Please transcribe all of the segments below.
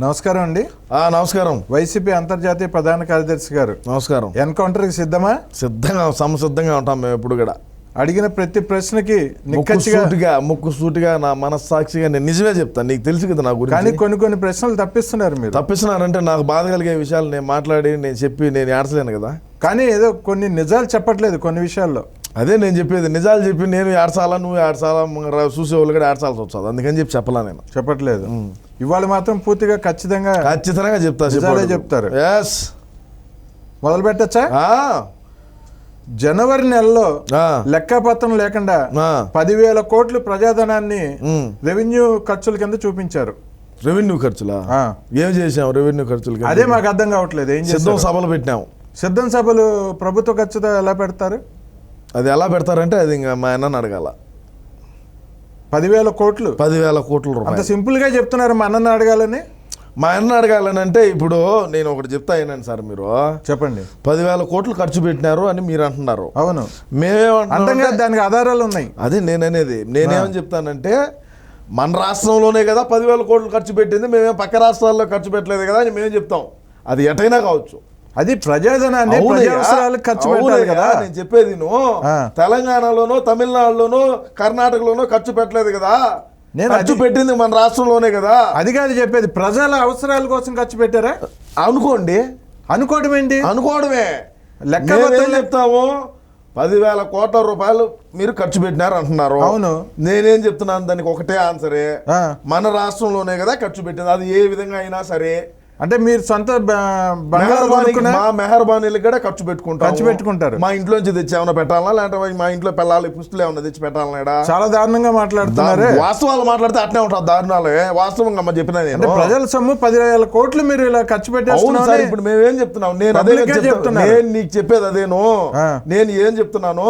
నమస్కారం అండి. ఆ, నమస్కారం. వైసీపీ అంతర్జాతీయ ప్రధాన కార్యదర్శి గారు. నమస్కారం. ఎన్కౌంటర్కి సిద్ధమా? సిద్ధంగా సంసిద్ధంగా ఉంటాం మేము ఎప్పుడు కూడా. అడిగిన ప్రతి ప్రశ్నకి నిక్కచ్చిగా సూటిగా ముక్కు సూటిగా నా మనస్సాక్షిగా నేను నిజమే చెప్తాను. నీకు తెలుసు కదా నా కానీ గురించి కొన్ని కొన్ని ప్రశ్నలు తప్పిస్తున్నారు మీరు. తప్పిస్తున్నారంటే నాకు బాధ కలిగే విషయాలు నేను మాట్లాడి నేను చెప్పి నేను ఏడ్చలేను కదా. కానీ ఏదో కొన్ని నిజాలు చెప్పట్లేదు కొన్ని విషయాల్లో. అదే నేను చెప్పేది నిజాలు చెప్పి నేను ఏడ్చాలా నువ్వు ఏడ్చాలా చూసే వాళ్ళు కూడా ఏడ్చాల్సి వస్తుంది. అందుకని చెప్పి చెప్పలా నేను. చెప్పట్లేదు. ఇవాళ మాత్రం పూర్తిగా ఖచ్చితంగా ఖచ్చితంగా చెప్తా నిజాలే చెప్తారు. ఎస్ మొదలు పెట్టచ్చా జనవరి నెలలో లెక్కపత్రం లేకుండా పదివేల కోట్లు ప్రజాధనాన్ని రెవెన్యూ ఖర్చుల కింద చూపించారు. రెవెన్యూ ఖర్చులా. ఏం చేసాం రెవెన్యూ ఖర్చులు అదే మాకు అర్థం కావట్లేదు. ఏం చేస్తాం సభలు పెట్టినాం. సిద్ధం సభలు ప్రభుత్వ ఖర్చుతో ఎలా పెడతారు? అది ఎలా పెడతారంటే అది ఇంకా మా అన్నని అడగాల. పదివేల కోట్లు? పదివేల కోట్ల అంత రూపాయలు. సింపుల్గా చెప్తున్నారు మా అన్నని అడగాలని? మా అన్న అడగాలని అంటే ఇప్పుడు నేను ఒకటి చెప్తా అయినాను సార్ మీరు. చెప్పండి. పదివేల కోట్లు ఖర్చు పెట్టినారు అని మీరు అంటున్నారు. అవును. అంతంగా అంటే- దానికి ఆధారాలు ఉన్నాయి. అదే నేననేది. నేనేమని చెప్తానంటే మన రాష్ట్రంలోనే కదా పదివేల కోట్లు ఖర్చు పెట్టింది మేమేం పక్క రాష్ట్రాల్లో ఖర్చు పెట్టలేదు కదా అని మేము చెప్తాం. అది ఎటైనా కావచ్చు. అది ప్రజాధనాన్ని ప్రజా అవునయ్యా, అవసరాలకు ఖర్చు పెట్టాలి కదా. నేను చెప్పేది నువ్వు. తెలంగాణలోనో తమిళనాడులోనో కర్ణాటకలోనో ఖర్చు పెట్టలేదు కదా. నేను ఖర్చు పెట్టింది మన రాష్ట్రంలోనే కదా. అది కాదు చెప్పేది. ప్రజల అవసరాల కోసం ఖర్చు పెట్టారా? అనుకోండి. అనుకోవడం ఏంటి? అనుకోవడమే. లెక్క చెప్తాము? పదివేల కోట్ల రూపాయలు మీరు ఖర్చు పెట్టినారు అంటున్నారు. అవును. నేనేం చెప్తున్నాను? దానికి ఒకటే ఆన్సరే. మన రాష్ట్రంలోనే కదా ఖర్చు పెట్టింది. అది ఏ విధంగా అయినా సరే అంటే మీరు సొంత మా మెహర్బానీలకు కూడా ఖర్చు పెట్టుకుంటాం ఖర్చు పెట్టుకుంటారు. మా ఇంట్లోంచి తెచ్చి ఏమైనా పెట్టాలా లేకపోతే మా ఇంట్లో పిల్లలు పుస్తులు ఏమైనా తెచ్చి పెట్టాలన్నాడా చాలా దారుణంగా మాట్లాడుతున్నారే. వాస్తవాలు మాట్లాడితే అట్నే ఉంటుంది దారుణాలే. వాస్తవంగా అమ్మ చెప్పిన నేను. ప్రజల సొమ్ము పదివేల కోట్లు మీరు ఇలా ఖర్చు పెట్టేస్తున్నారు ఇప్పుడు మేమేం చెప్తున్నాం? నేను అదే. నేను నీకు చెప్పేది అదేను. నేను ఏం చెప్తున్నాను.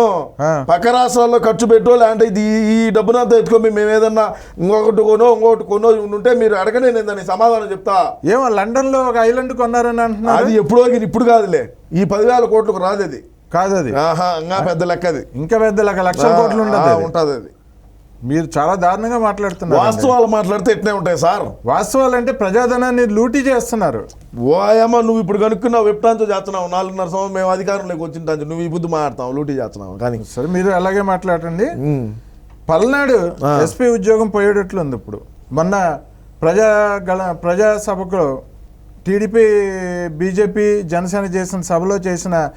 పక్క రాష్ట్రాల్లో ఖర్చు పెట్టో లేదంటే ఇది ఈ డబ్బునంతా ఎత్తుకొని మేము ఏదన్నా ఇంకొకటి కొనో ఇంకొకటి కొనో ఉంటే మీరు అడగనే నేను దానికి సమాధానం చెప్తా. ఏమో లండన్ లో ఒక ఐలాండ్ కొన్నారని అంటున్నారు? అది ఎప్పుడో ఇప్పుడు కాదులే. ఈ పదివేల కోట్లకు రాదు అది. కాదు అది ఆహా ఇంకా పెద్ద లెక్క అది. ఇంకా పెద్ద లక్ష లక్షల కోట్లు ఉండదు. ఉంటుంది అది. మీరు చాలా దారుణంగా మాట్లాడుతున్నారు వాస్తవాలు మాట్లాడితే ఎట్నే ఉంటాయి సార్. వాస్తవాలు అంటే ప్రజాధనాన్ని లూటీ చేస్తున్నారు. ఓయమ్మ నువ్వు ఇప్పుడు కనుక్కున్నావు వెప్టాంతో చేస్తున్నావు నాలుగున్నర సంవత్సరం మేము అధికారంలోకి వచ్చిన నువ్వు ఈ బుద్ధి మాట్లాడతావు లూటీ చేస్తున్నావు కానీ. సరే మీరు అలాగే మాట్లాడండి. పల్నాడు. ఎస్పీ ఉద్యోగం పోయేటట్లు ఉంది ఇప్పుడు. మొన్న ప్రజా గల ప్రజా సభకు టీడీపీ బీజేపీ జనసేన చేసిన సభలో చేసిన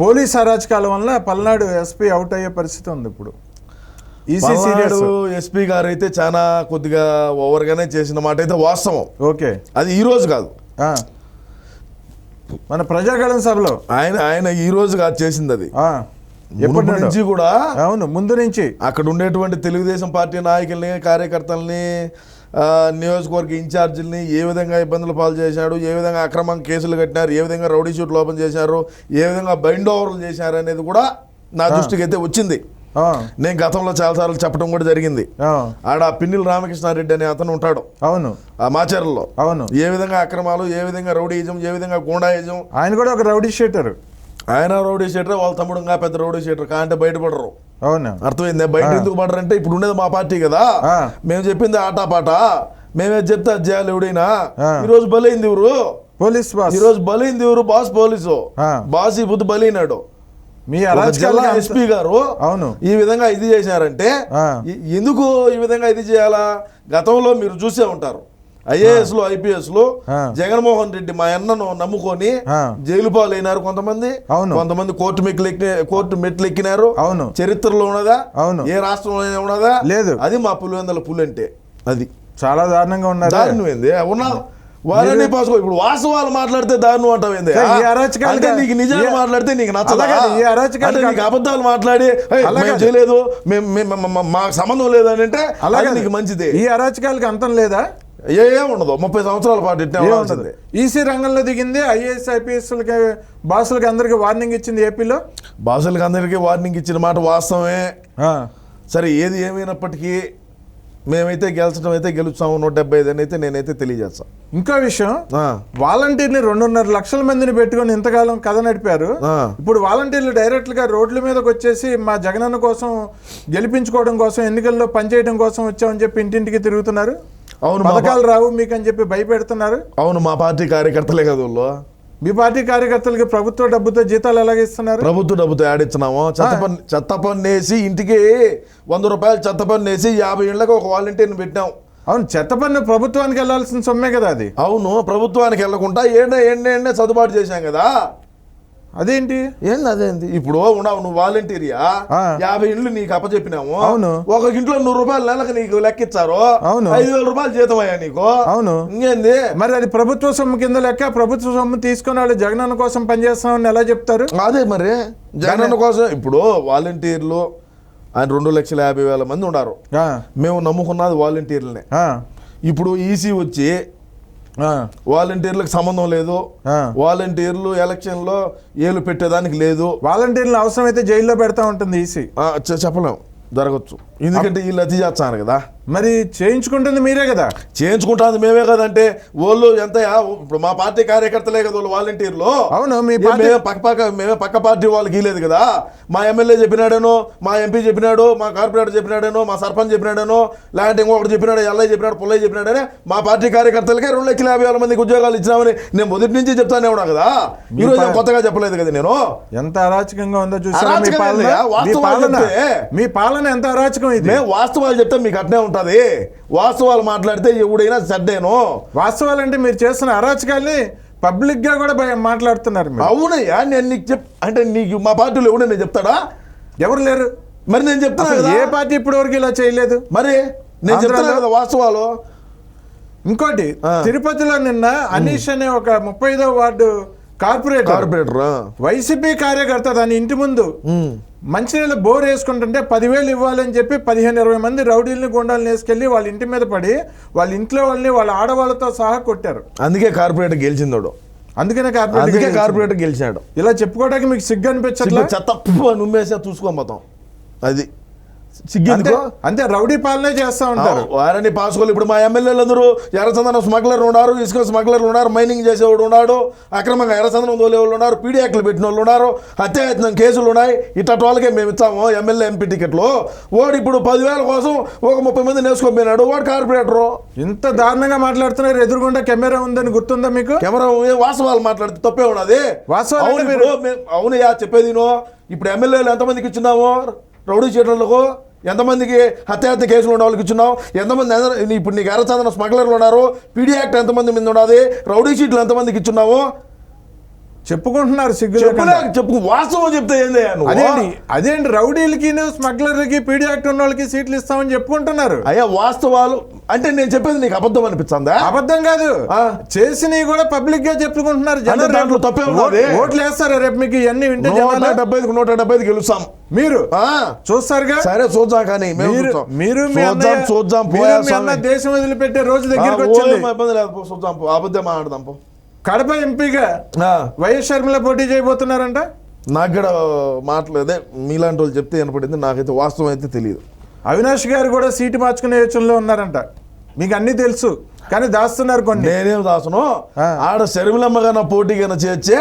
పోలీస్ అరాచకాల వల్ల పల్నాడు ఎస్పీ అవుట్ అయ్యే పరిస్థితి ఉంది ఇప్పుడు. ఎస్పీ గారు అయితే చాలా కొద్దిగా ఓవర్గానే చేసిన మాట అయితే వాస్తవం. ఓకే. అది ఈ రోజు కాదు. మన ప్రజాగళం సభలో. ఆయన ఆయన ఈ రోజు కాదు చేసింది అది. ఎప్పటి? నుంచి కూడా అవును ముందు నుంచి. అక్కడ ఉండేటువంటి తెలుగుదేశం పార్టీ నాయకుల్ని కార్యకర్తల్ని నియోజకవర్గ ఇన్ఛార్జీలని ఏ విధంగా ఇబ్బందులు పాలు చేశాడు ఏ విధంగా అక్రమంగా కేసులు కట్టినారు ఏ విధంగా రౌడీ షూట్లు ఓపెన్ చేశారు ఏ విధంగా బైండ్ ఓవర్లు చేశారు అనేది కూడా నా దృష్టికి అయితే వచ్చింది. నేను గతంలో చాలాసార్లు చెప్పడం కూడా జరిగింది. ఆడ పిన్నిల్ రామకృష్ణారెడ్డి అనే అతను ఉంటాడు. అవును. ఆ మాచర్లలో. అవును. ఏ విధంగా అక్రమాలు ఏ విధంగా రౌడీయిజం ఏ విధంగా గూండాయిజం. ఆయన కూడా ఒక రౌడీ షీటర్. ఆయన రౌడీ షీటర్ వాళ్ళ తమ్ముడు ఇంకా పెద్ద రౌడీ షీటర్ కాంటే బయటపడరు. అవును? అర్థమైంది? బయట ఎందుకు పడరంటే ఇప్పుడు ఉండేది మా పార్టీ కదా. మేము చెప్పింది ఆటా పాట. మేమే చెప్తే అది చేయాలి ఎవడైనా. ఆ. ఈ రోజు బలైంది ఎవరు? Police boss. ఈ రోజు బలైంది ఎవరు? Boss police. బాస్ ఈ బుద్ధి బలైనాడు. మీ జిల్లా ఎస్పీ గారు అవును. ఈ విధంగా ఇది చేశారంటే ఎందుకు ఈ విధంగా ఇది చేయాలా? గతంలో మీరు చూసే ఉంటారు. ఐఏఎస్లో ఐపీఎస్లో ఆ. జగన్మోహన్ రెడ్డి మా అన్నను నమ్ముకొని. జైలు పాలైనారు కొంతమంది. అవును. కొంతమంది కోర్టు మెట్లు కోర్టు మెట్లు ఎక్కినారు అవును. చరిత్రలో ఉన్నదా? అవును. ఏ రాష్ట్రంలో ఉన్నదా? లేదు. అది మా పులివెందల పులి అంటే అది. చాలా దారుణంగా ఉన్నారు దారుణం ఏంది ఉన్నా వాళ్ళని పాసుకో ఇప్పుడు వాస్తవాలు మాట్లాడితే దారుణం అంటావు ఏంది సార్, ఈ అరాచకాలు అంటే నీకు నిజాలు మాట్లాడితే నీకు నచ్చదా? నీకు. అబద్ధాలు మాట్లాడి "ఏయ్, అలాగే. చేయలేదు మేము మా- మాకు సంబంధం లేదని అంటే అలాగే నీకు మంచిది. ఈ అరాచకాలకి అంతం లేదా? ఏ ఉండదు. ముప్పై సంవత్సరాల పాటు ఇట్టే ఈసీ రంగంలో దిగింది ఐఏఎస్ ఐపీఎస్ బాసులకి అందరికి వార్నింగ్ ఇచ్చింది ఏపీలో? బాసులకు అందరికీ వార్నింగ్ ఇచ్చిన మాట వాస్తవమే. సరే ఏది ఏమైనప్పటికీ మేమైతే గెలిచడం అయితే గెలుస్తాము. నూట డెబ్బై ఐదు అని అయితే నేనైతే తెలియజేస్తాను ఇంకో విషయం వాలంటీర్ని రెండున్నర లక్షల మందిని పెట్టుకొని ఇంతకాలం కథ నడిపారు. ఇప్పుడు వాలంటీర్లు డైరెక్ట్గా రోడ్ల మీదకి వచ్చేసి మా జగనన్న కోసం గెలిపించుకోవడం కోసం ఎన్నికల్లో పనిచేయడం కోసం వచ్చామని చెప్పి ఇంటింటికి తిరుగుతున్నారు? అవును, పథకాలు రావు మీకు అని చెప్పి భయపెడుతున్నారు. అవును మా పార్టీ కార్యకర్తలే కదా వాళ్ళు. మీ పార్టీ కార్యకర్తలకి ప్రభుత్వ డబ్బుతో జీతాలు ఎలాగ ఇస్తున్నారు? ప్రభుత్వ డబ్బుతో ఆడిస్తున్నాము చెత్త పన్ను చెత్త పన్ను వేసి ఇంటికి వంద రూపాయలు చెత్త పన్ను వేసి యాభై ఏళ్ళకి ఒక వాలంటీర్ని పెట్టాం అవును చెత్త పన్ను ప్రభుత్వానికి వెళ్ళాల్సిన సొమ్మే కదా అది. అవును ప్రభుత్వానికి వెళ్ళకుండా ఏండే ఏండే ఏండే సర్దుబాటు చేశాం కదా. అదేంటి? ఏంది అదేంది? ఇప్పుడు ఉన్నావు నువ్వు వాలంటీరియా. యాభై ఇండ్లు నీకు అప్పచెప్పినాము. అవును. ఒక ఇంట్లో నూరు రూపాయలు నెలకు నీకు లెక్కిచ్చారు. అవును. ఐదు వేల రూపాయలు జీతం అయ్యా నీకు. అవును. ఇంకేంది? మరి అది ప్రభుత్వ సొమ్ము కింద లెక్క ప్రభుత్వ సొమ్ము తీసుకుని వాళ్ళు జగనన్న కోసం పనిచేస్తున్నామని ఎలా చెప్తారు? అదే మరి. జగనన్న కోసం ఇప్పుడు వాలంటీర్లు ఆయన రెండు లక్షల యాభై వేల మంది ఉన్నారు. మేము నమ్ముకున్నది వాలంటీర్లనే. ఇప్పుడు ఈసీ వచ్చి వాలంటీర్లకు సంబంధం లేదు. వాలంటీర్లు ఎలక్షన్లో ఏలు పెట్టేదానికి లేదు. వాలంటీర్లు అవసరమైతే జైల్లో పెడతా ఉంటుంది ఈసీ. చెప్పలేం. జరగచ్చు. ఎందుకంటే వీళ్ళు అతి చేస్తాను కదా. మరి చేయించుకుంటుంది మీరే కదా? చేయించుకుంటాది మేమే కదంటే వాళ్ళు ఎంత ఇప్పుడు మా పార్టీ కార్యకర్తలే కదా వాళ్ళు వాలంటీర్లు. అవును, మీ మేమే పక్క పక్క మేమే పక్క పార్టీ వాళ్ళకి ఇలేదు కదా. మా ఎమ్మెల్యే చెప్పినాడేనో మా ఎంపీ చెప్పినాడు మా కార్పొరేటర్ చెప్పినాడేనో మా సర్పంచ్ చెప్పినాడేనో లేదంటే ఇంకొకటి చెప్పినాడు ఎల్లయ్య చెప్పినాడు పుల్లయ్య చెప్పినాడనే మా పార్టీ కార్యకర్తలకే రెండు లక్షల యాభై వేల మందికి ఉద్యోగాలు ఇచ్చినామని నేను మొదటి నుంచి చెప్తానే ఉన్నా కదా. మీ ఈ రోజు పా- కొత్తగా చెప్పలేదు కదా నేను? ఎంత అరాచకంగా ఉందో చెప్తే. మీ పాలన ఎంత అరాచకం ఇది. మేము వాస్తవాలు చెప్తే మీకు అట్నే ఉంటది. వాస్తవాలు మాట్లాడితే ఎవడైనా సర్దేను. వాస్తవాలంటే మీరు చేస్తున్న అరాచకాల్ని పబ్లిక్గా కూడా మాట్లాడుతున్నారు. అవునయ్యా నేను నీకు చెప్ అంటే నీకు మా పార్టీలో ఎవడైనా చెప్తాడా? ఎవరు లేరు. మరి నేను చెప్తాను ఏ పార్టీ ఇప్పటి వరకు ఇలా చేయలేదు? మరి నేను చెప్తాను కదా వాస్తవాలు. ఇంకోటి. తిరుపతిలో నిన్న అనీష్ అనే ఒక ముప్పై ఐదో వార్డు కార్పొరేటర్. కార్పొరేటర్? వైసీపీ కార్యకర్త దాని ఇంటి ముందు మంచినీళ్ళ బోర్ వేసుకుంటుంటే పదివేలు ఇవ్వాలని చెప్పి పదిహేను ఇరవై మంది రౌడీల్ని గుండాలను వేసుకెళ్ళి వాళ్ళ ఇంటి మీద పడి వాళ్ళ ఇంట్లో వాళ్ళని వాళ్ళ ఆడవాళ్ళతో సహా కొట్టారు. అందుకే కార్పొరేటర్ గెలిచిందోడు. అందుకనే అందుకే కార్పొరేటర్ కార్పొరేటర్ గెలిచాడు ఇలా చెప్పుకోవడానికి మీకు సిగ్గు అనిపించట్లా సిగ్గు చెత్త ఉమ్మేసా చూసుకోబోతాం అది. అంతే రౌడీ పాలనే చేస్తా ఉంటారు. వారని పాసుకోవాలి ఇప్పుడు మా ఎమ్మెల్యేలు అందరూ ఎర్రచందనం స్మగ్లర్లు ఉన్నారు ఇసుక స్మగ్లర్లు ఉన్నారు మైనింగ్ చేసేవాడు ఉన్నాడు అక్రమంగా ఎర్రచందనం తోలే వాళ్ళు ఉన్నారు పీడియాక్లు పెట్టిన వాళ్ళు ఉన్నారు హత్యాయత్నం కేసులు ఉన్నాయి ఇట్టటి వాళ్ళకే మేము ఇస్తాము ఎమ్మెల్యే ఎంపీ టికెట్లు. వాడు ఇప్పుడు పదివేల కోసం ఒక ముప్పై మంది నేర్చుకోపోయినాడు వాడు కార్పొరేటరు. ఇంత దారుణంగా మాట్లాడుతున్నారు ఎదురుగుండా కెమెరా ఉందని గుర్తుందా మీకు? కెమెరా వాస్తవాలు మాట్లాడితే తప్పే ఉన్నది. వాస్తవాలు అవును చెప్పేది ఇప్పుడు ఎమ్మెల్యేలు ఎంతమందికి ఇచ్చున్నాము? రౌడీ చీటర్లకు ఎంతమందికి హత్యాహత్య కేసులు ఉన్న వాళ్ళకి ఇచ్చున్నావు? ఎంతమంది ఇప్పుడు నీకు ఎర్రచందన స్మగ్లర్లు ఉన్నారు పీడీ యాక్ట్ ఎంతమంది మీద ఉన్నది రౌడీ షీట్లు ఎంతమందికి ఇచ్చున్నావు? చెప్పుకుంటున్నారు సిగ్గు. చెప్పు వాస్తవం చెప్తే అదేంటి అదేంటి రౌడీలకి స్మగ్లర్లకి పీడి యాక్ట్ ఉన్న వాళ్ళకి సీట్లు ఇస్తామని చెప్పుకుంటున్నారు? అయ్యా వాస్తవాలు. అంటే నేను చెప్పేది నీకు అబద్ధం అనిపించిందా అబద్ధం కాదు. ఆ. చేసినవి కూడా పబ్లిక్గా చెప్పుకుంటున్నారు జనాలు. దాంట్లో తప్పే ఓట్లు వేస్తారా రేపు మీకు ఇవన్నీ వింటే జనాలు? డెబ్బై నూట డెబ్బై ఐదు గెలుస్తాం. మీరు? ఆ, చూస్తారుగా? సరే చూద్దాం కానీ మీరు. మీరు చూద్దాం చూద్దాం. దేశం వదిలిపెట్టే రోజు దగ్గరికి వచ్చింది. చూద్దాం. అబద్ధం పో. కడప ఎంపీగా వైఎస్ షర్మిల పోటీ చేయబోతున్నారంట? నాకు కూడా మాట్లాడదే మీలాంటి వాళ్ళు చెప్తే వినపడింది నాకైతే వాస్తవం అయితే తెలియదు అవినాష్ గారు కూడా సీటు మార్చుకునే యోచనలో ఉన్నారంట. మీకు అన్ని తెలుసు. కానీ దాస్తున్నారు కొన్ని. నేనేం దాసను. ఆడ శర్మిలమ్మ గాన పోటీ కన్నా చేర్చే.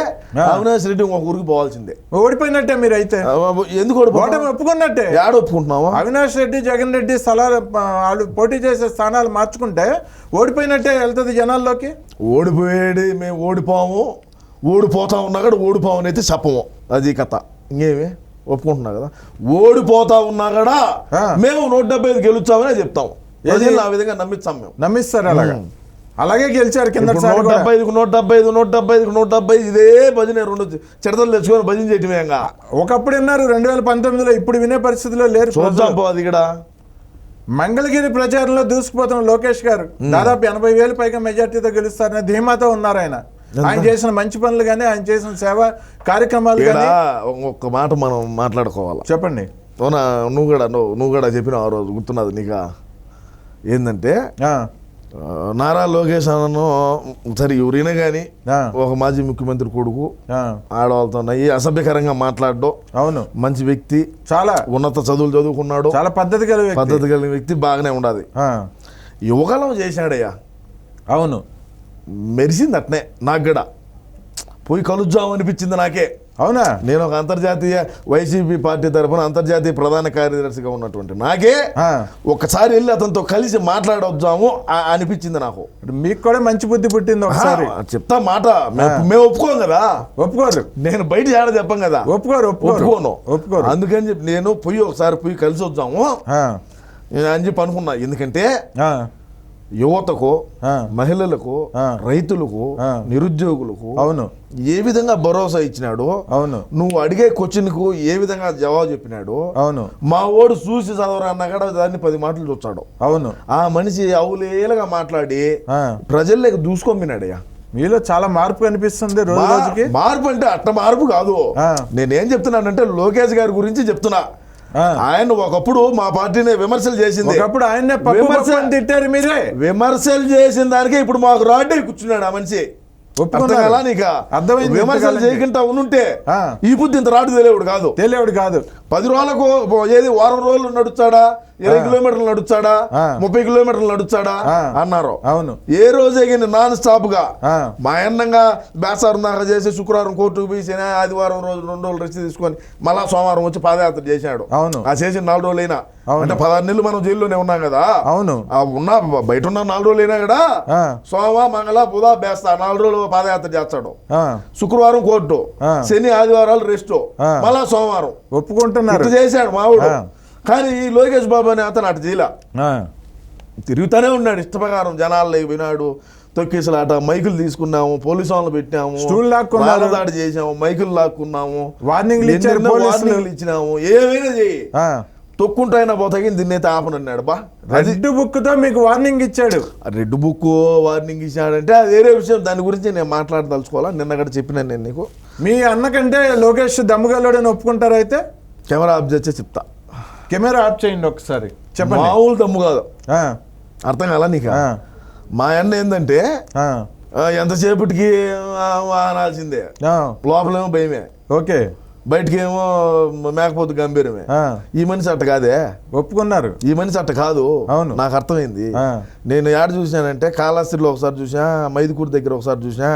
అవినాష్ రెడ్డి ఒక ఊరికి పోవాల్సిందే. ఓడిపోయినట్టే మీరు అయితే. ఎందుకు? ఓటమి ఒప్పుకున్నట్టే. ఏడ ఒప్పుకుంటున్నావా? అవినాష్ రెడ్డి జగన్ రెడ్డి స్థలాలు వాళ్ళు పోటీ చేసే స్థానాలు మార్చుకుంటే ఓడిపోయినట్టే వెళ్తుంది జనాల్లోకి? ఓడిపోయేది మేము ఓడిపోము. ఓడిపోతా ఉన్నా కూడా ఓడిపోమని అయితే చెప్పము. అది కథ. ఇంకేమి? ఒప్పుకుంటున్నా కదా. ఓడిపోతా ఉన్నా కూడా. మేము నూట డెబ్బై ఐదు గెలుచామనే చెప్తాం ఏది? ప్రజలు ఆ విధంగా నమ్మిస్తాం మేము. నమ్మిస్తారు అలాగా. అలాగే గెలిచారు కింద నూట డెబ్బై ఐదుకు నూట డెబ్బై ఐదు నూట డెబ్బై ఐదుకు నూట డెబ్బై ఐదు ఇదే భజన రెండు చిడతలు తెచ్చుకొని భజన చేయటమే ఇంకా. ఒకప్పుడు విన్నారు రెండు వేల పంతొమ్మిదిలో ఇప్పుడు వినే పరిస్థితిలో లేరు చూద్దాం ప్రజలు. పో అది ఇక్కడ మంగళగిరి ప్రచారంలో దూసుకుపోతున్న లోకేష్ గారు దాదాపు ఎనభై వేలు పైగా మెజార్టీతో గెలుస్తారనే ధీమాతో ఉన్నారు ఆయన. ఆయన చేసిన మంచి పనులు కానీ ఆయన చేసిన సేవ కార్యక్రమాలు కానీ ఒక్క మాట మనం మాట్లాడుకోవాలి? చెప్పండి. అవునా నువ్వు కూడా నువ్వు కూడా చెప్పినావు ఆ రోజు గుర్తున్నది నీకు? ఏంటంటే నారా లోకేష్ అన్నను సరే ఎవరైనా కానీ ఒక మాజీ ముఖ్యమంత్రి కొడుకు ఆడవాళ్ళతో అసభ్యకరంగా మాట్లాడడం అవును. మంచి వ్యక్తి చాలా. ఉన్నత చదువులు చదువుకున్నాడు చాలా పద్ధతి వ్యక్తి. పద్ధతి కలిగిన వ్యక్తి బాగానే ఉండాలి. యువకాలం చేశాడయ్యా. అవును. మెరిసింది అట్నే నాకు కూడా పోయి కలుద్దాం అనిపించింది నాకే. అవునా? నేను ఒక అంతర్జాతీయ వైసీపీ పార్టీ తరఫున అంతర్జాతీయ ప్రధాన కార్యదర్శిగా ఉన్నటువంటి నాకే ఆ. ఒక్కసారి వెళ్ళి అతనితో కలిసి మాట్లాడొద్దాము అనిపించింది నాకు. మీకు కూడా మంచి బుద్ధి పుట్టింది ఒకసారి. చెప్తా మాట. మేము ఒప్పుకోం కదా. ఒప్పుకోరు. నేను బయట ఆడ చెప్పాం కదా. ఒప్పుకోరు ఒప్పుకోను. ఒప్పుకోరు. అందుకని చెప్పి నేను పోయి ఒకసారి పోయి కలిసి వద్దాము. అని చెప్పి అనుకున్నా. ఎందుకంటే యువతకు. మహిళలకు. రైతులకు. నిరుద్యోగులకు అవును ఏ విధంగా భరోసా ఇచ్చినాడు అవును నువ్వు అడిగే క్వశ్చన్కు ఏ విధంగా జవాబు చెప్పినాడు అవును మా ఓడు చూసి చదవరా అన్నా కూడా దాన్ని పది మాటలు చూస్తాడు అవును ఆ మనిషి అవులేలుగా మాట్లాడి ప్రజల్లోకి దూసుకొమ్మినాడయ్యా మీలో చాలా మార్పు కనిపిస్తుంది రోజు మార్పు అంటే అట్ట మార్పు కాదు. నేనేం చెప్తున్నానంటే లోకేష్ గారి గురించి చెప్తున్నా. ఆయన ఒకప్పుడు మా పార్టీని విమర్శలు చేసింది. ఒకప్పుడు ఆయన్నే పప్పు విమర్శ- పప్పు అని తిట్టారు మీరే. విమర్శలు చేసిన దానికే ఇప్పుడు మాకు రాడ్డే కూర్చున్నాడు ఆ మనిషి? అర్థమైంది విమర్శలు. చేయకుండా ఉంటే. ఈ బుద్ధి ఇంత రాడు తెలియడు కాదు. తెలియడు కాదు. పది రోజులకు ఏది వారం రోజులు నడుస్తాడా ఇరవై కిలోమీటర్లు నడుస్తాడా ఆ. ముప్పై కిలోమీటర్లు నడుస్తాడా ఆ. అన్నారు అవును ఏ రోజే కానీ నాన్ స్టాప్గా ఆ. మా అన్నంగా బేసారం దాకా చేసి శుక్రవారం కోర్టుకు పోయి ఆదివారం రోజు రెండు రోజులు రెస్ట్ తీసుకొని మళ్ళా సోమవారం వచ్చి పాదయాత్ర చేశాడు అవును. ఆ చేసిన నాలుగు రోజులైనా. అంటే పదహారు నెలలు మనం జైల్లోనే ఉన్నాం కదా అవును ఆ ఉన్న బయట ఉన్న నాలుగు రోజులైనా కూడా ఆ. సోమ మంగళ బుధ బేస్తా నాలుగు రోజులు పాదయాత్ర చేస్తాడు శుక్రవారం కోర్టు. శని ఆదివారాలు రెస్ట్. మళ్ళా సోమవారం ఒప్పుకుంటున్నారు ఇట్లా చేశాడు మావుడు. కానీ ఈ లోకేష్ బాబు అనే అతను అటు చేయలే తిరుగుతూనే ఉన్నాడు ఇష్ట ప్రకారం జనాల్లో వినాడు తొక్కేసలాట మైకులు తీసుకున్నాము పోలీసు వాళ్ళని పెట్టాము స్టూల్ లాక్కున్నారు. దాడి చేసాము మైకులు లాక్కున్నాము. వార్నింగ్లు ఇచ్చారు ఎన్నెన్నో పోలీసులు. వార్నింగ్లు ఇచ్చినాము. ఏమైనా చెయ్యి ఆ. తొక్కుంటైనా పోతాయి దీన్నైతే ఆపనన్నాడు బా. రెడ్ బుక్తో మీకు వార్నింగ్ ఇచ్చాడు. రెడ్ బుక్ వార్నింగ్ ఇచ్చాడంటే అది వేరే విషయం. దాని గురించి నేను మాట్లాడదలుచుకోవాలా? నిన్న కూడా చెప్పినా నేను నీకు. మీ అన్న కంటే లోకేష్ దమ్ముగల్లోడని ఒప్పుకుంటారా అయితే? కెమెరా ఆఫ్ చేస్తే చెప్తా. కెమెరా ఆఫ్ చేయండి ఒకసారి. చెప్పండి. మామూలు దమ్ము కాదు. అర్థం కాలా నీకు? మా అన్న ఏంటంటే ఎంతసేపటికి అనాల్సిందే లోపలేమో భయమే. ఓకే. బయటకేమో మేకపోతు గంభీరమే. ఈ మనిషి అట్ట కాదే? ఒప్పుకున్నారు. ఈ మనిషి అట్ట కాదు. అవును. నాకు అర్థమైంది. నేను యాడ్ చూశానంటే కాళహస్తిలో ఒకసారి చూసా మైదుకూరు దగ్గర ఒకసారి చూసా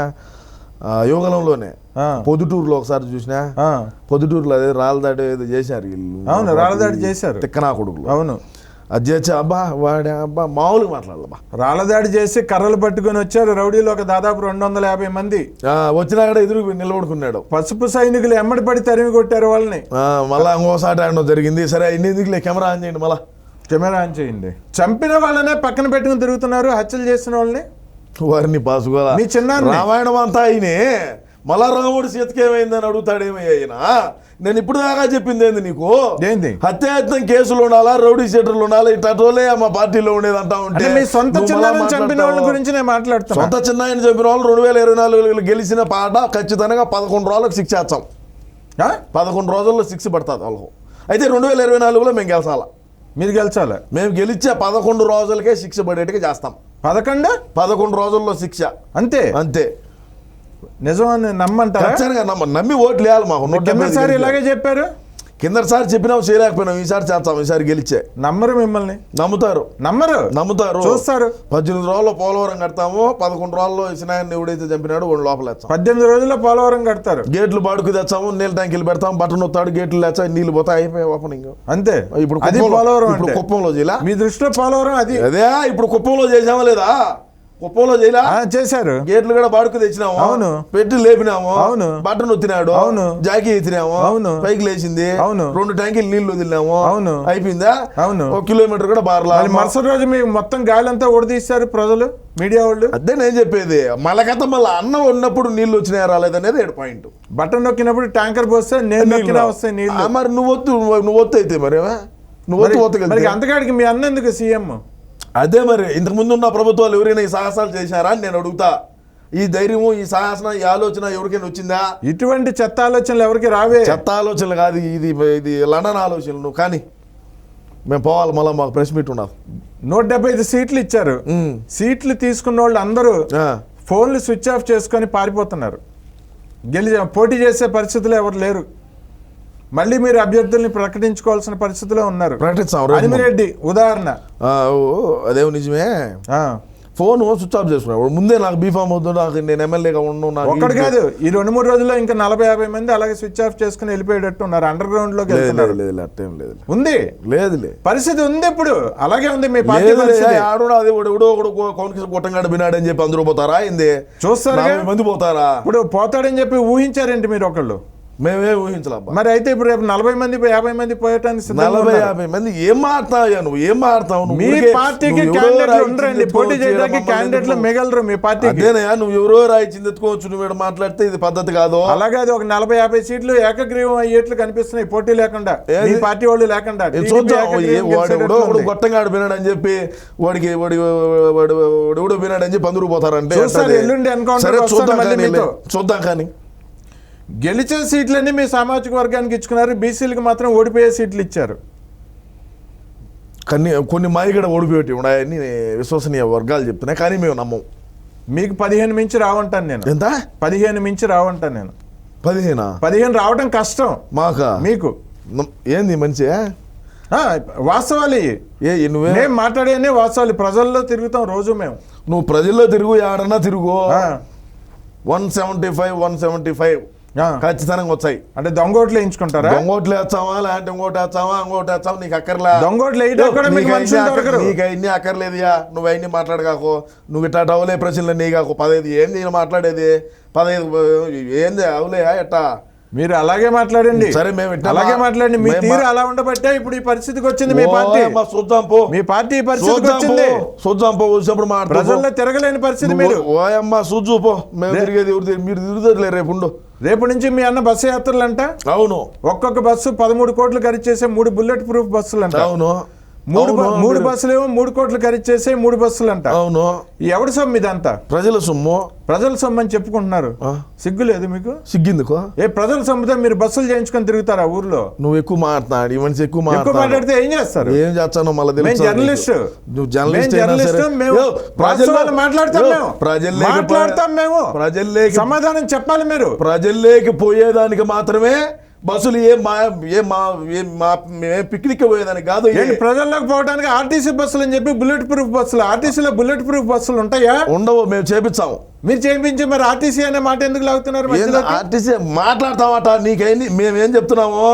ఆ, పొద్దుటూరులో ఒకసారి చూసినా పొద్దుటూరులో అదే రాళ్ళదాడి ఏదో చేశారు వీళ్ళు. అవును, రాళ్ళదాడి చేశారు. తిక్కనా కొడుకులు అవును. అది చేసి అబ్బా వాడే అబ్బా మామూలుగా మాట్లాడాలబ్బా రాళ్ళదాడి చేసి కర్రలు పట్టుకొని వచ్చారు. రౌడీలో ఒక దాదాపు రెండు వందల యాభై మంది. ఆ, వచ్చినా కూడా ఎదురు నిలబడుకున్నాడు. పసుపు సైనికులు ఎమ్మడి పడి తరిమి కొట్టారు వాళ్ళని. మళ్ళా ఇంకోసారి ఆడడం జరిగింది. సరే ఇన్ని ఎందుకులే? కెమెరా ఆన్ చేయండి మళ్ళా. కెమెరా ఆన్ చేయండి. చంపిన వాళ్ళనే పక్కన పెట్టుకుని తిరుగుతున్నారు హత్యలు చేసిన వాళ్ళని. వారిని పాసుకోవాల మీ చిన్నాన్ని. రామాయణం అంతా అయినే మళ్ళా రాముడు సీతకేమైందని అడుగుతాడేమయ్య ఆయన నేను ఇప్పుడు దాకా చెప్పింది ఏంది నీకు? ఏంది? హత్యాయత్నం కేసులు ఉండాలా రౌడీ షీటర్లు ఉండాలా? ఇట్టోలే మా పార్టీలో ఉండేది అంటా ఉంటే మీ సొంత మళ్ళా చంపిన వాళ్ళ. గురించి నేను మాట్లాడుతున్నా. సొంత చిన్నాయన చంపిన వాళ్ళు రెండు వేల ఇరవై నాలుగు గెలిచిన పాట ఖచ్చితంగా పదకొండు రోజులకు శిక్ష ఆ? పదకొండు రోజుల్లో శిక్ష పడుతుంది వాళ్ళకు. అయితే రెండు వేల ఇరవై నాలుగులో మేము గెలిచాలా? మీరు గెలిచాలి? మేము గెలిచే పదకొండు రోజులకే శిక్ష పడేట్టుగా చేస్తాం. పదకొండు? పదకొండు రోజుల్లో శిక్ష. అంతే? అంతే. నిజమని నమ్మంటారా? నమ్మ నమ్మి ఓట్లు వేయాలి మాకు. ఇలాగే చెప్పారు? కిందసారి చెప్పినాం చేయలేకపోయినాం. ఈసారి చేస్తాం. ఈసారి గెలిచే. నమ్మరు మిమ్మల్ని. నమ్ముతారు. నమ్మరు. నమ్ముతారు. చూస్తారు. పద్దెనిమిది రోజుల్లో పోలవరం కడతాము. పదకొండు రోజుల్లో ఇసినాయన్ని ఎవడైతే చంపినాడో వాడు లోపల పద్దెనిమిది రోజుల్లో పోలవరం కడతారు. గేట్లు బాడుకు తెచ్చాము. నీళ్ళ ట్యాంకీలు పెడతాం. బట్టన్ వస్తాడు గేట్లు తెచ్చా నీళ్ళు పోతాయి. అయిపోయి ఓపెనింగ్. అంతే. ఇప్పుడు అది పోలవరం ఇప్పుడు కుప్పంలో చేయాల? మీ దృష్టిలో పోలవరం అది. అదే ఇప్పుడు కుప్పంలో చేసామా లేదా? కుప్పంలో చేయలా? ఆ, చేశారు. గేట్లు కూడా బాడుకు తెచ్చినాము. అవును. పెట్టి లేపినాము. అవును. బట్టన్ ఒత్తినాడు అవును. జాకీ ఎత్తినాము. అవును. పైకి లేచింది. అవును. రెండు ట్యాంకీలు నీళ్ళు వదిలినాము. అవును. అయిపోయిందా? అవును. ఒక కిలోమీటర్ కూడా బారలా. మరుసటి రోజు మీకు మొత్తం గాలంతా ఉడదీశారు ప్రజలు మీడియా వాళ్ళు? అదే నేను చెప్పేది. మళ్ళకత మళ్ళీ అన్నం ఉన్నప్పుడు నీళ్ళు వచ్చినాయా రాలేదనేది ఏడు పాయింట్. బటన్ నొక్కినప్పుడు ట్యాంకర్ పోస్తే నేను నొక్కినా వస్తాయి నీళ్ళు. మరి నువ్వు వద్దు నువ్వు వద్దు అయితే మరి నువ్వు వద్దు అంతకాడికి మీ అన్న ఎందుకు సీఎం? అదే మరి ఇంతకు ముందు ఉన్న ప్రభుత్వాలు ఎవరైనా ఈ సాహసాలు చేశారా అని నేను అడుగుతా. ఈ ధైర్యము ఈ సాహసన ఈ ఆలోచన ఎవరికైనా వచ్చిందా? ఇటువంటి చెత్త ఆలోచనలు ఎవరికి రావే? చెత్త ఆలోచనలు కాదు ఇది ఇది లండన్ ఆలోచనలు. కానీ మేము పోవాలి మళ్ళీ మాకు ప్రెస్ మీట్ ఉండదు నూట డెబ్బై ఐదు సీట్లు ఇచ్చారు. సీట్లు తీసుకున్న వాళ్ళు అందరూ ఫోన్లు స్విచ్ ఆఫ్ చేసుకొని పారిపోతున్నారు. గెలి పోటీ చేసే పరిస్థితులు ఎవరు లేరు. మళ్ళీ మీరు అభ్యర్థుల్ని ప్రకటించుకోవాల్సిన పరిస్థితిలో ఉన్నారు. ప్రకటిస్తాం. అనిమిరెడ్డి ఉదాహరణ. అదేమో నిజమే? ఆ, ఫోన్ స్విచ్ ఆఫ్ చేసుకున్నాడు ముందే నాకు బీఫామ్ అవుతుంది నాకు నేను ఎమ్మెల్యేగా ఉండు ఒక్కడు కాదు ఈ రెండు మూడు రోజుల్లో ఇంకా నలభై యాభై మంది అలాగే స్విచ్ ఆఫ్ చేసుకుని వెళ్ళిపోయేటట్టు ఉన్నారు అండర్ గ్రౌండ్లోకి లేదు వెళ్తున్నారు. లేదు అట్టేం లేదు. ఉంది? లేదులే పరిస్థితి ఉంది ఇప్పుడు. అలాగే ఉంది మీ పార్టీ ఆడు అది ఎవడో ఒకడు కౌన్కి కొట్టంగాడు బినాడని చెప్పి అందరూ పోతారా? ఏంది? చూస్తారుగా. నలభై మంది పోతారా? ఇప్పుడు పోతాడని చెప్పి ఊహించారేంటి మీరు ఒకళ్ళు? మేమే ఊహించలేబ్బా మరి అయితే ఇప్పుడు రేపు నలభై మంది యాభై మంది పోయటానికి నలభై. యాభై మంది ఏం మాట్లాడతావు నువ్వు? ఏం నువ్వు మీ పార్టీకి ఉండరండి. పోటీ చేయడానికి క్యాండిడేట్లు మిగలరు మీ పార్టీకి. అదేనయ్యా నువ్వు ఎవరో రాయి చిందెత్తుకోవచ్చు నువ్వు మాట్లాడితే ఇది పద్ధతి కాదు. అలాగే అది ఒక నలభై యాభై సీట్లు ఏకగ్రీవం అయ్యేట్లు కనిపిస్తున్నాయి పోటీ లేకుండా? మీ పార్టీ వాళ్ళు లేకుండా. చూద్దాం. వాడు. గొట్టంగాడు వినాడు అని చెప్పి వాడికి వాడి వాడు వాడు ఎవడో వినాడు అని చెప్పి అందరూ పోతారంటే. చూద్దాం కానీ. గెలిచే సీట్లన్నీ మీ సామాజిక వర్గానికి ఇచ్చుకున్నారు. బీసీలకు మాత్రం ఓడిపోయే సీట్లు ఇచ్చారు. కొన్ని కొన్ని మాయిగడ ఓడిపోయేటి ఉన్నాయని విశ్వసనీయ వర్గాలు చెప్తున్నాయి. కానీ మేము నమ్మం. మీకు పదిహేను మించి రావంటాను నేను. ఎంత? పదిహేను మించి రావంటాను నేను. పదిహేనా? పదిహేను రావడం కష్టం. మాకా? మీకు? ఏంది మంచి వాస్తవాలు ఏ నువ్వే? మేము మాట్లాడేనే వాస్తవాలు. ప్రజల్లో తిరుగుతాం రోజు మేము. నువ్వు ప్రజల్లో తిరుగు ఆడన్నా తిరుగు. One seventy five one seventy five. ఖచ్చితంగా వచ్చాయి అంటే దొంగోట్లు వేయించుకుంటారా? దొంగోట్లు వేస్తావా? లేదంటే ఇంకోటి వేస్తావా? ఇంకోటి వేస్తావా? నీకు అక్కర్లే. దొంగోట్లు నీకు అన్ని అన్ని అక్కర్లేదుయా? నువ్వు అవన్నీ మాట్లాడగాకు? నువ్వు ఇట్టా అవలే ప్రశ్నలు నీ కాకు పదహైదు ఏంది నేను మాట్లాడేది? పదహైదు ఏంది? అవులే ఎట్టా? మీరు అలాగే మాట్లాడండి. సరే, మేము అలాగే మా- మాట్లాడండి మీ తీరు మా- అలా ఉండబట్టే ఇప్పుడు ఈ పరిస్థితికి వచ్చింది మీ పార్టీ. అమ్మ, చూద్దాం పో. మీ పార్టీ ఈ పరిస్థితికి వచ్చింది. చూద్దాం పో వచ్చినప్పుడు మాట్లాడు ప్రజల్లో తిరగలేని పరిస్థితి మీరు. ఓయమ్మ చూచు పో. మేము తిరిగేది మీరు తిరుగుతారులే రేపు ఉండు. రేపు నుంచి మీ అన్న బస్సు యాత్రలు అంట అవును. ఒక్కొక్క బస్సు పదమూడు కోట్లు ఖరీదు చేసే మూడు బుల్లెట్ ప్రూఫ్ బస్సులు అంట అవును. మూడు మూడు బస్సులు ఏమో మూడు కోట్లు ఖరీదు చేసే మూడు బస్సులు అంట అవును ఎవడి సొమ్ము ఇదంతా? ప్రజల సొమ్ము. ప్రజల సొమ్ము అని చెప్పుకుంటున్నారు. ఆ, సిగ్గు లేదు మీకు? సిగ్గిందుకో? ఏ ప్రజల సొమ్ముతో మీరు బస్సులు చేయించుకొని తిరుగుతారా ఊర్లో? నువ్వు ఎక్కువ మాట్లాడు మనిషి ఎక్కువ ఎక్కువ మాట్లాడు. మాట్లాడితే ఏం చేస్తారు? ఏం చేస్తానో మళ్ళీ జర్నలిస్ట్. నువ్వు జర్నలిస్ట్ మేము జర్నలిస్ట్, వాస్తవాలు మాట్లాడతాం మేము. ప్రజల్లోకి మాట్లాడతాం మేము. ప్రజల్లోకి సమాధానం చెప్పాలి మీరు. ప్రజల్లోకి పోయేదానికి మాత్రమే బస్సులు ఏం మా ఏం మా ఏం మా మేము పిక్నిక్ పోయేదానికి కాదు. ప్రజల్లోకి పోవడానికి ఆర్టీసీ బస్సులు అని చెప్పి బుల్లెట్ ప్రూఫ్ బస్సులు ఆర్టీసీలో బుల్లెట్ ప్రూఫ్ బస్సులు ఉంటాయా? ఉండవు మేము చేపించాము. మీరు చేయించి మరి ఆర్టీసీ అనే మాట ఎందుకు లాగుతున్నారు? ఆర్టీసీ మాట్లాడతామట నీకేంది మేము ఏం చెప్తున్నాము?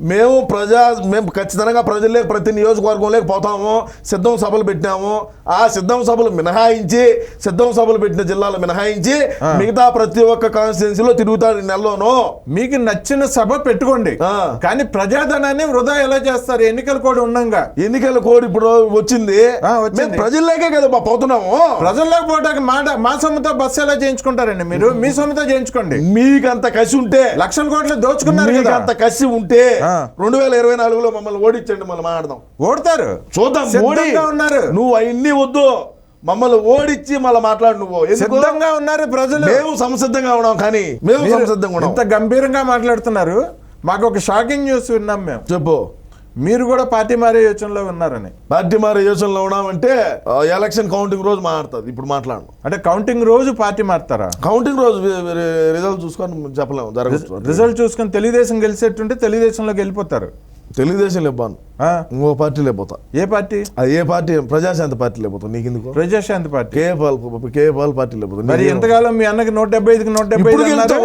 మేము ప్రజా మేము ఖచ్చితంగా ప్రజలే ప్రతి నియోజకవర్గంలోకి పోతాము సిద్ధం సభలు పెట్టినాము. ఆ సిద్ధం సభలు మినహాయించి సిద్ధం సభలు పెట్టిన జిల్లాలు మినహాయించి మిగతా ప్రతి ఒక్క కాన్స్టిట్యున్సీలో తిరుగుతాడు ఈ నెలలోనూ. మీకు నచ్చిన సభ పెట్టుకోండి. కానీ ప్రజాధనాన్ని వృధా ఎలా చేస్తారు? ఎన్నికలు కూడా ఉండంగా. ఎన్నికల కోడ్ ఇప్పుడు వచ్చింది. మేము ప్రజల్లోకే కదా పోతున్నాము. ప్రజల్లోకి పోవడానికి మాట మా సొమ్ముతో బస్సు ఎలా చేయించుకుంటారండి మీరు? మీ. సొమ్ముతో చేయించుకోండి. మీకంత కసి ఉంటే లక్షల కోట్లు దోచుకున్నారు మీకంత కసి ఉంటే. రెండు వేల ఇరవై నాలుగులో మమ్మల్ని ఓడించండి మళ్ళీ మాట్లాడదాం. ఓడతారు. చూద్దాం సిద్ధంగా ఉన్నారు. నువ్వు అవన్నీ వద్దు. మమ్మల్ని ఓడించి మళ్ళీ మాట్లాడు నువ్వు? సిద్ధంగా ఉన్నారు ప్రజలు. మేము సంసిద్ధంగా ఉన్నాం కానీ మేము సంసిద్ధంగా ఉన్నాం. ఇంత గంభీరంగా మాట్లాడుతున్నారు. మాకు ఒక షాకింగ్ న్యూస్ విన్నాం మేము. చెప్పు. మీరు కూడా పార్టీ మారే యోచనలో ఉన్నారని. పార్టీ మారే యోచనలో ఉన్నామంటే ఎలక్షన్ కౌంటింగ్ రోజు మాట్లాడుతుంది ఇప్పుడు మాట్లాడు అంటే కౌంటింగ్ రోజు పార్టీ మారుతారా? కౌంటింగ్ రోజు రిజల్ట్ చూసుకొని చెప్పలేము జరగచ్చు రిజల్ట్ చూసుకొని తెలుగుదేశం గెలిచేట్టుంటే తెలుగుదేశంలోకి వెళ్ళిపోతారు. తెలుగుదేశం లేపాను ఆ, ఇంకో పార్టీ లేకపోతా ఏ పార్టీ? అది ఏ పార్టీ? ప్రజాశాంతి పార్టీ లేకపోతా నీకు ఎందుకు ప్రజాశాంతి పార్టీ. కేపాల్ కేపాల్ పార్టీ లేకపోతా మరి ఎంతకాలం మీ అన్నకి నూట డెబ్బై ఐదుకి నూట డెబ్బై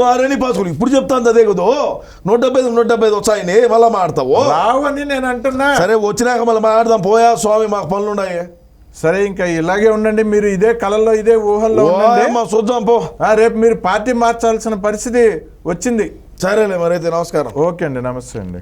ఆరని పాసుకుని ఇప్పుడు చెప్తాను అదే కదా? నూట డెబ్బై ఐదు నూట డెబ్బై ఐదు వచ్చాయని మళ్ళీ మాడతావు రావు అని నేను అంటున్నా. సరే వచ్చినాక మళ్ళీ మాడదాం పోయా స్వామి మాకు పనులు ఉన్నాయి. సరే ఇంకా ఇలాగే ఉండండి. మీరు ఇదే కళల్లో ఇదే ఊహల్లో చూద్దాం పో. రేపు మీరు పార్టీ మార్చాల్సిన పరిస్థితి వచ్చింది. సరేలే మరైతే నమస్కారం. ఓకే అండి నమస్తే అండి.